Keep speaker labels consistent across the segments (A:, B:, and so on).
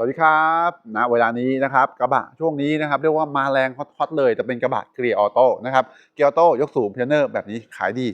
A: สวัสดีครับณเวลานี้นะครับกระบะช่วงนี้นะครับเรียกว่ามาแรงฮอตๆเลยแต่เป็นกระบะเกียร์ออโต้นะครับเกียร์ออโต้ยกสูงเพลเนอร์แบบนี้ขายดี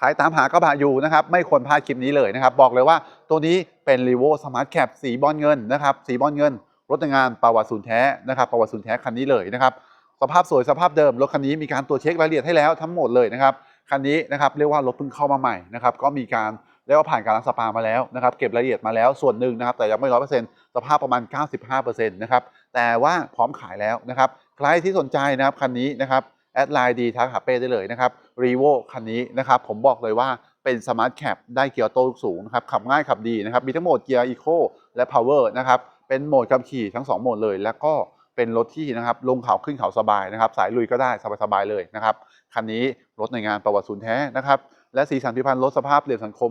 A: ขายตามหากระบะอยู่นะครับไม่ควรพลาดคลิปนี้เลยนะครับบอกเลยว่าตัวนี้เป็น r ีโวสมาร์ทแคปสีบอลเงินนะครับสีบอลเงิน รถในงานประวัติศูนย์แท้นะครับประวัติศูนย์แท้คันนี้เลยนะครับสภาพสวยสภาพเดิมรถคันนี้มีการตรวจเช็ครายละเอียดให้แล้วทั้งหมดเลยนะครับคันนี้นะครับเรียกว่ารถเพิ่งเข้ามาใหม่นะครับก็มีการ รียกว่าผ่านการล้างสปามาแล้วนะครับเก็บรายละเอียดมาแล้วส่วนหนึ่งนะครับแต่ยังไม่ร้อยเปอร์เซ็นต์สภาพประมาณ 95%นะครับแต่ว่าพร้อมขายแล้วนะครับใครที่สนใจนะครับคันนี้นะครับแอดไลน์ดีทักหาเป้ได้เลยนะครับรีโวคันนี้นะครับผมบอกเลยว่าเป็นสมาร์ทแคปได้เกียร์โตสูงนะครับขับง่ายขับดีนะครับมีทั้งโหมดเกียร์อีโคและพาวเวอร์นะครับเป็นโหมดขับขี่ทั้ง 2 โหมดเลย แล้วก็เป็นรถที่นะครับลงเขาขึ้นเขาสบายนะครับ สายลุยก็ได้สบายๆเลยนะครับคันนี้รถในงานประวัติศูนย์แท้นะครับและสีสันพิพันธ์รถสภาพเหลี่ยมสังคม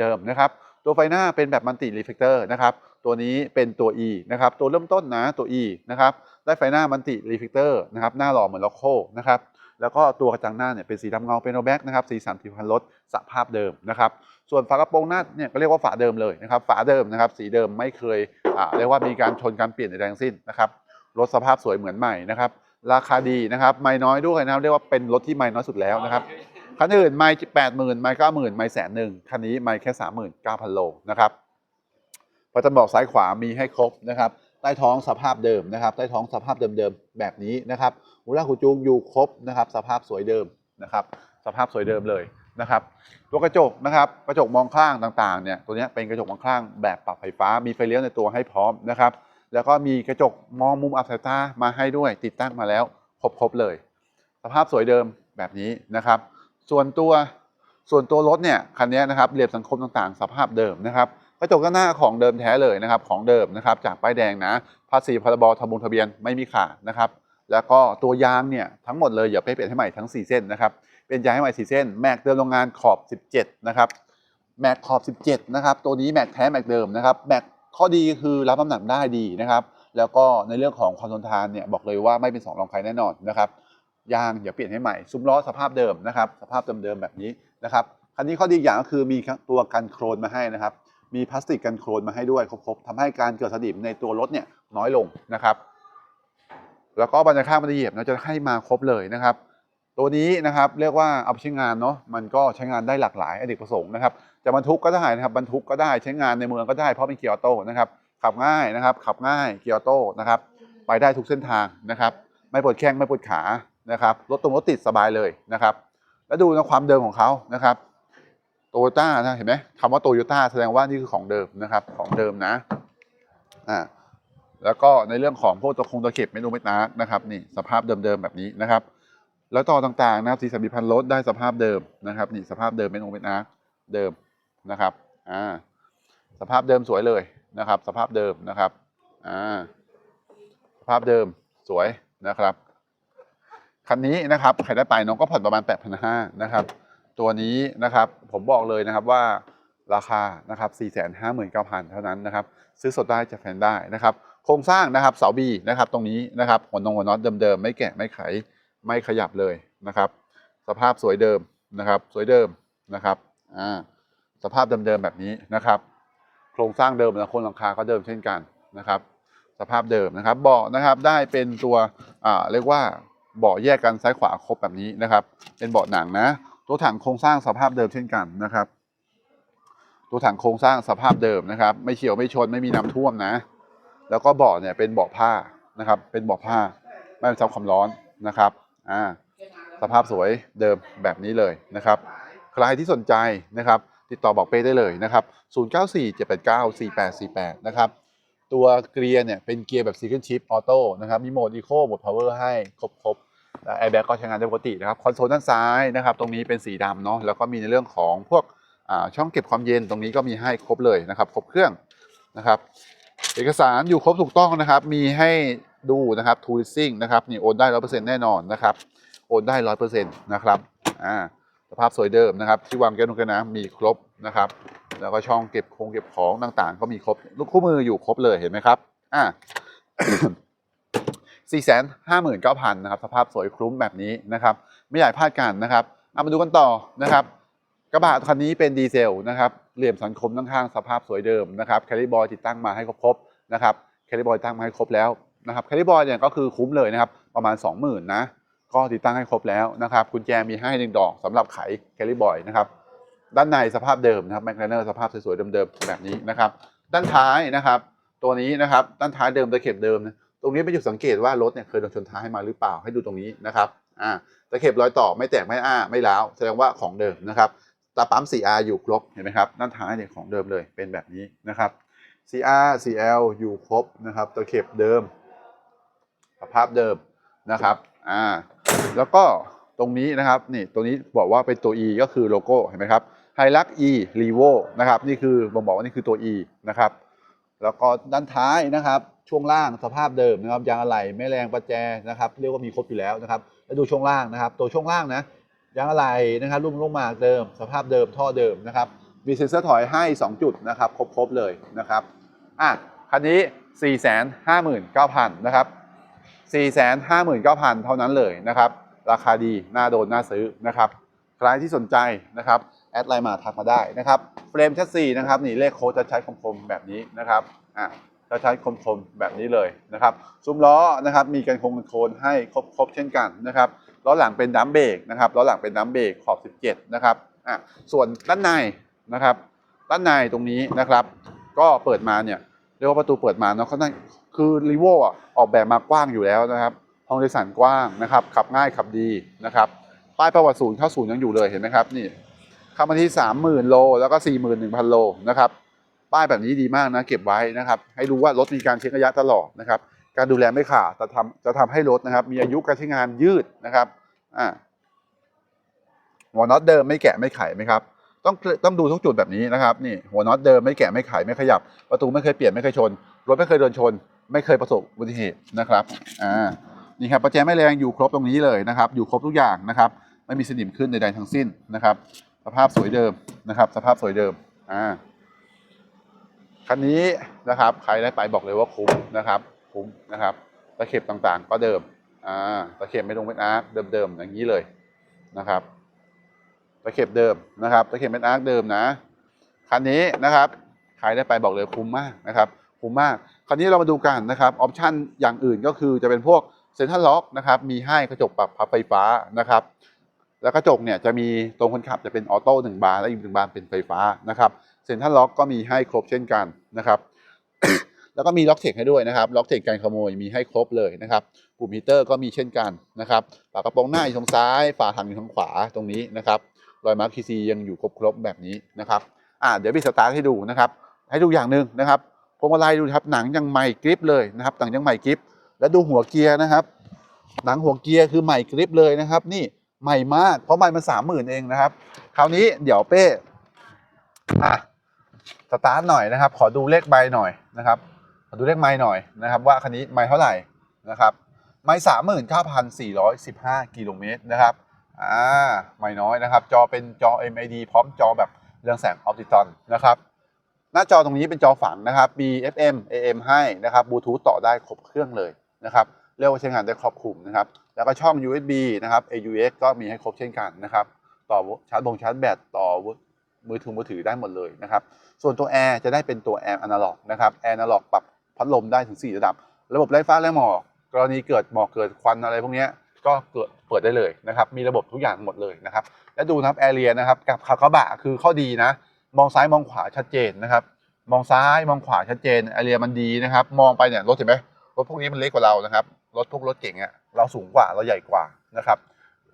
A: เดิมๆนะครับ ตัวไฟหน้าเป็นแบบมัลติรีเฟกเตอร์นะครับ ตัวนี้เป็นตัว E นะครับ ตัวเริ่มต้นนะตัว E นะครับ ได้ไฟหน้ามัลติรีเฟกเตอร์นะครับ หน้าหล่อเหมือนล็อกโคนะครับ แล้วก็ตัวกระจังหน้าเนี่ยเป็นสีดำเงาเป็นโนแบ็กนะครับ สีสันผิวพรรณรถสภาพเดิมนะครับ ส่วนฝากระโปรงหน้าเนี่ยก็เรียกว่าฝาเดิมเลยนะครับ ฝาเดิมนะครับ สีเดิมไม่เคยอ่าเรียกว่ามีการชนการเปลี่ยนใดๆทั้งสิ้นนะครับ รถสภาพสวยเหมือนใหม่นะครับ ราคาดีนะครับ ไม่น้อยด้วยนะครับ เรียกว่าเป็นรถที่ไม่น้อยสุดแล้วนะครับ คันอื่นไม่แปดหมื่นไม่เก้าหมื่นไม่แสนหนึ่งคันนี้ไม่แค่สามหมื่นเก้าพันโลนะครับพอจะบอกซ้ายขวามีให้ครบนะครับ ใต้ท้องสภาพเดิมนะครับ ใต้ท้องสภาพเดิมๆแบบนี้นะครับหูลาหูจูงอยู่ครบนะครับ สภาพสวยเดิมนะครับ สภาพสวยเดิมเลยนะครับ ตัวกระจกนะครับ กระจกมองข้างต่างๆเนี่ย ตัวนี้เป็นกระจกมองข้างแบบปรับไฟฟ้า มีไฟเลี้ยวในตัวให้พร้อมนะครับ แล้วก็มีกระจกมองมุมอับสายตามาให้ด้วย ติดตั้งมาแล้วครบๆเลย สภาพสวยเดิมแบบนี้นะครับ ส่วนตัวส่วนตัวรถเนี่ยคันนี้นะครับเรียบสังคมต่างๆ สภาพเดิมนะครับกระจกด้านหน้าของเดิมแท้เลยนะครับของเดิมนะครับจากป้ายแดงนะภาษีพรบทะบงทะเบียนไม่มีขาดนะครับแล้วก็ตัวยางเนี่ยทั้งหมดเลยอย่าไปเปลี่ยนให้ใหม่ทั้ง 4 เส้นนะครับเป็นยางให้ใหม่ 4 เส้น แม็กเดิมโรงงานขอบ 17 นะครับแม็กขอบ 17 นะครับ ตัวนี้แม็กแท้แม็กเดิมนะครับแม็กข้อดีคือรับน้ำหนักได้ดีนะครับ แล้วก็ในเรื่องของความทนทานเนี่ยบอกเลยว่าไม่เป็นสองรองใครแน่นอนนะครับ ยางอย่าเปลี่ยนให้ใหม่ ซุ้มล้อสภาพเดิมนะครับ สภาพเดิมๆแบบนี้นะครับคันนี้ข้อดีอย่างก็คือมีตัวกันโครนมาให้นะครับ มีพลาสติกกันโครนมาให้ด้วยครบๆทำให้การเกิดสนิมในตัวรถเนี่ยน้อยลงนะครับ แล้วก็บรรยากาศมันจะเหยียบเราจะให้มาครบเลยนะครับ ตัวนี้นะครับเรียกว่าเอาไปใช้งานเนาะมันก็ใช้งานได้หลากหลายอเนกประสงค์นะครับจะบรรทุกก็ได้นะครับบรรทุกก็ได้ใช้งานในเมืองก็ได้เพราะเป็นเกียร์ออโต้นะครับขับง่ายนะครับ ขับง่ายเกียร์ออโต้นะครับ ไปได้ทุกเส้นทางนะครับ ไม่ปวดแข้งไม่ปวดขา นะครับรถตรงรถติดสบายเลยนะครับ แล้วดูนะความเดิมของเขานะครับโตโยต้านะเห็นไหมคำว่าโตโยต้าแสดงว่านี่คือของเดิมนะครับของเดิมนะอ่าแล้วก็ในเรื่องของพวกตะคงตะเข็บเมนูเม็ดนาร์กนะครับนี่สภาพเดิมๆแบบนี้นะครับ แล้วต่อต่างๆนะครับสีสันพันรถได้สภาพเดิมนะครับ นี่สภาพเดิมเมนูเม็ดนาร์กเดิมนะครับอ่าสภาพเดิมสวยเลยนะครับ สภาพเดิมนะครับอ่าสภาพเดิมสวยนะครับ คันนี้นะครับใครได้ไปน้องก็ผ่อนประมาณ8,500นะครับ ตัวนี้นะครับผมบอกเลยนะครับว่าราคานะครับ 459,000 เท่านั้นนะครับ ซื้อสดได้จะแฟนได้นะครับ โครงสร้างนะครับเสาบีนะครับตรงนี้นะครับหัวนงหัวน็อตเดิมๆ ไม่แกะไม่ไข ไม่ขยับเลยนะครับ สภาพสวยเดิมนะครับ สวยเดิมนะครับอ่าสภาพเดิมๆแบบนี้นะครับ โครงสร้างเดิมและครงหลังคาก็เดิมเช่นกันนะครับ สภาพเดิมนะครับเบาะนะครับได้เป็นตัวอ่าเรียกว่า เบาะแยกกันซ้ายขวาครบแบบนี้นะครับ เป็นเบาะหนังนะ ตัวถังโครงสร้างสภาพเดิมเช่นกันนะครับ ตัวถังโครงสร้างสภาพเดิมนะครับ ไม่เฉียวไม่ชนไม่มีน้ำท่วมนะ แล้วก็เบาะเนี่ยเป็นเบาะผ้านะครับ เป็นเบาะผ้าไม่เป็นซับความร้อนนะครับอ่าสภาพสวยเดิมแบบนี้เลยนะครับ ใครที่สนใจนะครับ ติดต่อบอกเป้ได้เลยนะครับ 0947894848 นะครับ ตัวเกียร์เนี่ยเป็นเกียร์แบบ Single Shift Auto นะครับ มีโหมด Eco โหมด Power ให้ครบ แอร์แบ็กก็ใช้งานได้ปกตินะครับคอนโซลด้านซ้ายนะครับตรงนี้เป็นสีดำเนาะแล้วก็มีในเรื่องของพวกช่องเก็บความเย็นตรงนี้ก็มีให้ครบเลยนะครับครบเครื่องนะครับเอกสารอยู่ครบถูกต้องนะครับ มีให้ดูนะครับทูริซิ่งนะครับนี่โอนได้ร้อยเปอร์เซ็นต์แน่นอนนะครับโอนได้ร้อยเปอร์เซ็นต์นะครับอ่าสภาพสวยเดิมนะครับ ที่วางแก้วนุ่งก้วน้ำมีครบนะครับ แล้วก็ช่องเก็บคงเก็บของต่างๆ ก็มีครบลูกคู่มืออยู่ครบเลยเห็นไหมครับอ่า สี่แสนห้าหมื่นะครับสภาพสวยคลุ้มแบบนี้นะครับไม่อยากพลาดกันนะครับเอามาดูกันต่อนะครับกระบะคันนี้เป็นดีเซลนะครับเหลี่ยมสันคมข้างๆสภาพสวยเดิมนะครับแคลิบอยติดตั้งมาให้ครบๆนะครับแคลิบอยตั้งมาให้ครบแล้วนะครับแคลิบอยเนี่ยก็คือคุ้มเลยนะครับประมาณ 20,000นะก็ติดตั้งให้ครบแล้วนะครับกุญแจมีให้หนึ่งดอกสำหรับไขแคลิบอยนะครับด้านในสภาพเดิมนะครับแมคแลนเนอร์สภาพสวยๆเดิมๆแบบนี้นะครับ ด้านท้ายนะครับ ตัวนี้นะครับด้านท้ายเดิมตะเข็บเดิมนะ ตรงนี้เป็นจุดสังเกตว่ารถเนี่ยเคยโดนชนท้ายมาหรือเปล่าให้ดูตรงนี้นะครับอ่าตะเข็บรอยต่อไม่แตกไม่อ้าไม่ร้าวแสดงว่าของเดิมนะครับตาปั๊ม 4R อยู่ครบเห็นไหมครับด้านท้ายเนี่ยของเดิมเลยเป็นแบบนี้นะครับ CR CL อยู่ครบนะครับตะเข็บเดิมสภาพเดิมนะครับอ่าแล้วก็ตรงนี้นะครับนี่ตรงนี้บอกว่าเป็นตัว E ก็คือโลโก้เห็นไหมครับไฮลัก E r e v o นะครับนี่คือบ่งบอกว่านี่คือตัว E นะครับแล้วก็ด้านท้ายนะครับ ช่วงล่างสภาพเดิมนะครับยางอะไหล่แม่แรงประแจนะครับเรียกว่ามีครบอยู่แล้วนะครับแล้วดูช่วงล่างนะครับ ตัวช่วงล่างนะยางอะไหล่นะครับรุ่มลงมาเดิม สภาพเดิมท่อเดิมนะครับมีเซ็นเซอร์ถอยให้ 2 จุดนะครับครบๆเลยนะครับอะคันนี้ 459,000นะครับ459,000 เท่านั้นเลยนะครับ ราคาดีน่าโดนน่าซื้อนะครับใครที่สนใจนะครับแอดไลน์มาทักมาได้นะครับเฟรมชัดซีนะครับนี่เลขโค้ดจะใช้คมๆแบบนี้นะครับอะ ใช้คมๆแบบนี้เลยนะครับซุ้มล้อนะครับมีกันโคงกันโคนให้ครบๆเช่นกันนะครับล้อหลังเป็นดัมเบรกนะครับล้อหลังเป็นดัมเบรกขอบ 17 นะครับอะส่วนด้านในนะครับด้านในตรงนี้นะครับ ก็เปิดมาเนี่ยเรียกว่าประตูเปิดมาเนาะเขาได้คือรีโวอะออกแบบมากว้างอยู่แล้วนะครับห้องโดยสารกว้างนะครับ ขับง่ายขับดีนะครับป้ายประวัติศูนย์เข้าศูนย์ยังอยู่เลยเห็นไหมครับนี่เข้ามาที่ 30,000 โล แล้วก็ 41,000 โลนะครับ ป้ายแบบนี้ดีมากนะเก็บไว้นะครับ ให้รู้ว่ารถมีการเช็คระยะตลอดนะครับ การดูแลไม่ขาดจะทำจะทำให้รถนะครับ มีอายุการใช้งานยืดนะครับอ่าหัวน็อตเดิมไม่แกะไม่ไขไหมครับต้องต้องดูทุกจุดแบบนี้นะครับนี่หัวน็อตเดิมไม่แกะไม่ไขไม่ขยับ ประตูไม่เคยเปลี่ยนไม่เคยชน รถไม่เคยโดนชน ไม่เคยประสบอุบัติเหตุนะครับอ่านี่ครับประแจไม่แรงอยู่ครบตรงนี้เลยนะครับ อยู่ครบทุกอย่างนะครับ ไม่มีสนิมขึ้นใดๆทั้งสิ้นนะครับ สภาพสวยเดิมนะครับ สภาพสวยเดิมอ่า คันนี้นะครับ ใครได้ไปบอกเลยว่าคุ้มนะครับ คุ้มนะครับตะเข็บต่างๆ ก็เดิมอ่าตะเข็บไม่ลงเป็นอาร์คเดิมๆอย่างนี้เลยนะครับตะเข็บเดิมนะครับตะเข็บเป็นอาร์คเดิมนะคันนี้นะครับใครได้ไปบอกเลยคุ้มมากนะครับ คุ้มมากคันนี้เรามาดูกันนะครับออปชันอย่างอื่นก็คือจะเป็นพวกเซ็นทรัลล็อกนะครับมีให้กระจกปรับพับไฟฟ้านะครับ แล้วกระจกเนี่ยจะมีตรงคนขับจะเป็นออโต้หนึ่งบานและอีกหนึ่งบานเป็นไฟฟ้านะครับ เซ็นทรัลล็อกก็มีให้ครบเช่นกันนะครับ แล้วก็มีล็อกเทคให้ด้วยนะครับ ล็อกเทคการขโมยมีให้ครบเลยนะครับ ปุ่มฮีเตอร์ก็มีเช่นกันนะครับ ฝากระโปรงหน้าอยู่ทางซ้าย ฝาถังอยู่ทางขวาตรงนี้นะครับ รอยมาร์คคีซียังอยู่ครบๆแบบนี้นะครับ อ่าเดี๋ยวพี่สตาร์ทให้ดูนะครับ ให้ดูอย่างหนึ่งนะครับพวงมาลัยดูครับหนังยังใหม่กริปเลยนะครับหนังยังใหม่กริป แล้วดูหัวเกียร์นะครับ หนังหัวเกียร์คือใหม่กริปเลยนะครับ นี่ใหม่มากเพราะใหม่มันสามหมื่นเองนะครับ คราวนี้เดี๋ยวเป้อะ สตาร์ทหน่อยนะครับ ขอดูเลขใบหน่อยนะครับ ขอดูเลขไม้หน่อยนะครับ ว่าคันนี้ไม้เท่าไหร่นะครับ ไม้สามหมื่นเก้าพันสี่ร้อยสิบห้ากิโลเมตรนะครับอ่าไม่น้อยนะครับ จอเป็นจอ MID พร้อมจอแบบเรืองแสงออปติตอนนะครับหน้าจอตรงนี้เป็นจอฝังนะครับมี FM AM ให้นะครับบลูทูธต่อได้ครบเครื่องเลยนะครับเรียกว่าใช้งานได้ครอบคลุมนะครับ แล้วก็ช่อง USB นะครับ AUX ก็มีให้ครบเช่นกันนะครับ ต่อชาร์จบงชาร์จแบตต่อ มือถือมือถือได้หมดเลยนะครับ ส่วนตัวแอร์จะได้เป็นตัวแอร์อนาล็อกนะครับแอร์อนาล็อกปรับพัดลมได้ถึง 4 ระดับ ระบบไร้ฟ้าและหมอกกรณีเกิดหมอกเกิดควันอะไรพวกนี้ก็เกิดเปิดได้เลยนะครับ มีระบบทุกอย่างหมดเลยนะครับ และดูนะครับแอร์เรียนะครับกับขับกระบะคือข้อดีนะ มองซ้ายมองขวาชัดเจนนะครับ มองซ้ายมองขวาชัดเจนแอร์เรียมันดีนะครับ มองไปเนี่ยรถเห็นไหมรถพวกนี้มันเล็กกว่าเรานะครับรถพวกรถเก่งอะเราสูงกว่าเราใหญ่กว่านะครับ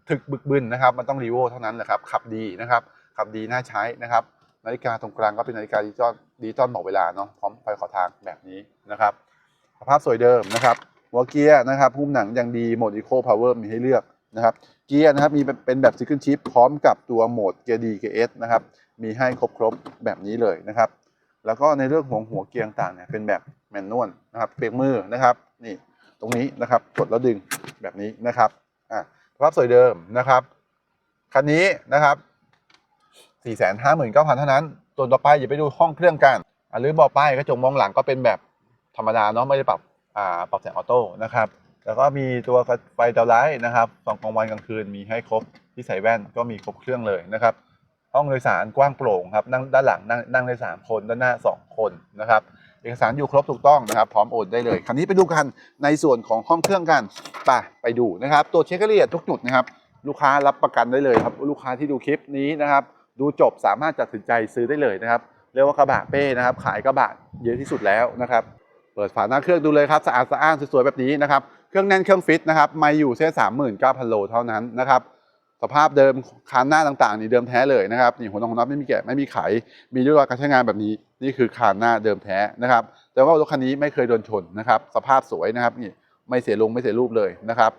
A: ถึกบึกบึนนะครับ มันต้องรีโวเท่านั้นแหละครับขับดีนะครับับดีน่าใช้นะครับ นาฬิกาตรงกลางก็เป็นนาฬิกาดิจิตอลดิจิตอลบอกเวลาเนาะพร้อมไฟขอทางแบบนี้นะครับสภาพสวยเดิมนะครับหัวเกียร์นะครับหุ้มหนังยังดีโหมด Eco Power มีให้เลือกนะครับเกียร์นะครับมีเป็นแบบ Single Chip พร้อมกับตัวโหมดเกียร์ดีเกียร์เอสนะครับมีให้ครบๆแบบนี้เลยนะครับ แล้วก็ในเรื่องของหัวเกียร์ต่างเนี่ยเป็นแบบแมนนวลนะครับเบรกมือนะครับนี่ตรงนี้นะครับกดแล้วดึงแบบนี้นะครับอะสภาพสวยเดิมนะครับคันนี้นะครับ 459,000เท่านั้นตัวต่อไปอย่าไปดูห้องเครื่องกันอะหรือบอกป้ายกระจกมองหลังก็เป็นแบบธรรมดาเนาะไม่ได้ปรับปรับแสงออโต้นะครับ แล้วก็มีตัวไฟดาวไลท์นะครับสองกลางวันกลางคืนมีให้ครบที่ใส่แว่นก็มีครบเครื่องเลยนะครับ ห้องโดยสารกว้างโปร่งครับนั่งด้านหลังนั่งนั่งได้สามคนด้านหน้าสองคนนะครับเอกสารอยู่ครบถูกต้องนะครับ พร้อมโอนได้เลย คราวนี้ไปดูกันในส่วนของห้องเครื่องกันไปไปดูนะครับตัวเช็คละเอียดทุกจุดนะครับ ลูกค้ารับประกันได้เลยครับ ลูกค้าที่ดูคลิปนี้นะครับ ดูจบสามารถตัดสินใจซื้อได้เลยนะครับ เรียกว่ากระบะเป้นะครับ ขายกระบะเยอะที่สุดแล้วนะครับ เปิดฝาหน้าเครื่องดูเลยครับสะอาดสะอ้านสวยๆแบบนี้นะครับ เครื่องแน่นเครื่องฟิตนะครับไม่อยู่แค่สามหมื่นเก้าพันโลเท่านั้นนะครับสภาพเดิมคานหน้าต่างๆนี่เดิมแท้เลยนะครับนี่หัวน็อตหัวน็อตไม่มีแกะไม่มีไข มีด้วยการใช้งานแบบนี้นี่คือคานหน้าเดิมแท้นะครับ แต่ว่ารถคันนี้ไม่เคยโดนชนนะครับ สภาพสวยนะครับนี่ไม่เสียลงไม่เสียรูปเลยนะครับ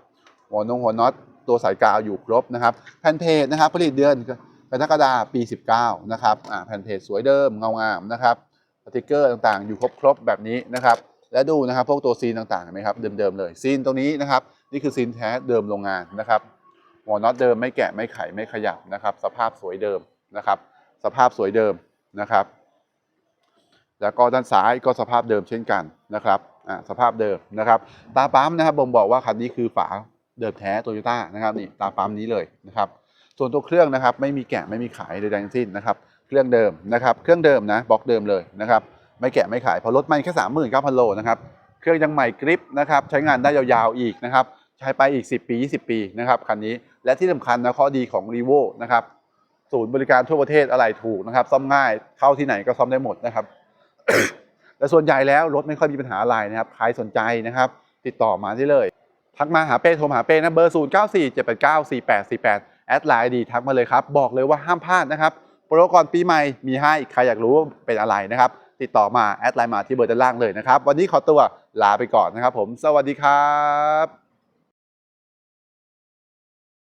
A: หัวนงหัวน็อตตัวสายกาวอยู่ครบนะครับแผ่นเพจนะครับ ผลิตเดือน กรกฎาปี 19 นะครับแผ่นเพจสวยเดิมเงางามนะครับสติกเกอร์ต่างๆ อยู่ครบๆแบบนี้นะครับ และดูนะครับพวกตัวซีนต่างๆเห็นไหมครับเดิมๆเลยซีนตรงนี้นะครับ นี่คือซีนแท้เดิมโรงงานนะครับหัวน็อตเดิมไม่แกะไม่ไขไม่ขยับนะครับ สภาพสวยเดิมนะครับ สภาพสวยเดิมนะครับ แล้วก็ด้านซ้ายก็สภาพเดิมเช่นกันนะครับอ่าสภาพเดิมนะครับ ตาปั๊มนะครับบ่งบอกว่าคันนี้คือฝาเดิมแท้โตโยต้านะครับนี่ตาปั๊มนี้เลยนะครับ ส่วนตัวเครื่องนะครับไม่มีแกะไม่มีขายใดๆทั้งสิ้นนะครับเครื่องเดิมนะครับเครื่องเดิมนะบล็อกเดิมเลยนะครับไม่แกะไม่ขายเพราะรถมันแค่สามหมื่นเก้าพันโลนะครับเครื่องยังใหม่กริปนะครับใช้งานได้ยาวๆอีกนะครับใช้ไปอีก 10 ปี 20 ปีนะครับคันนี้และที่สำคัญนะข้อดีของ r ีโวนะครับศูนย์บริการทั่วประเทศอะไรถูกนะครับซ่อมง่ายเข้าที่ไหนก็ซ่อมได้หมดนะครับแต่ส่วนใหญ่แล้วรถไม่ค่อยมีปัญหาอะไรนะครับใครสนใจนะครับ ติดต่อมาได้เลย ทักมาหาเป้โทรมาหาเป้นะเบอร์ 0 แอดไลน์ดีทักมาเลยครับบอกเลยว่าห้ามพลาดนะครับโปรก่อนปีใหม่มีให้ใครอยากรู้ว่าเป็นอะไรนะครับ ติดต่อมาแอดไลน์มาที่เบอร์ด้านล่างเลยนะครับ วันนี้ขอตัวลาไปก่อนนะครับผม สวัสดีครับ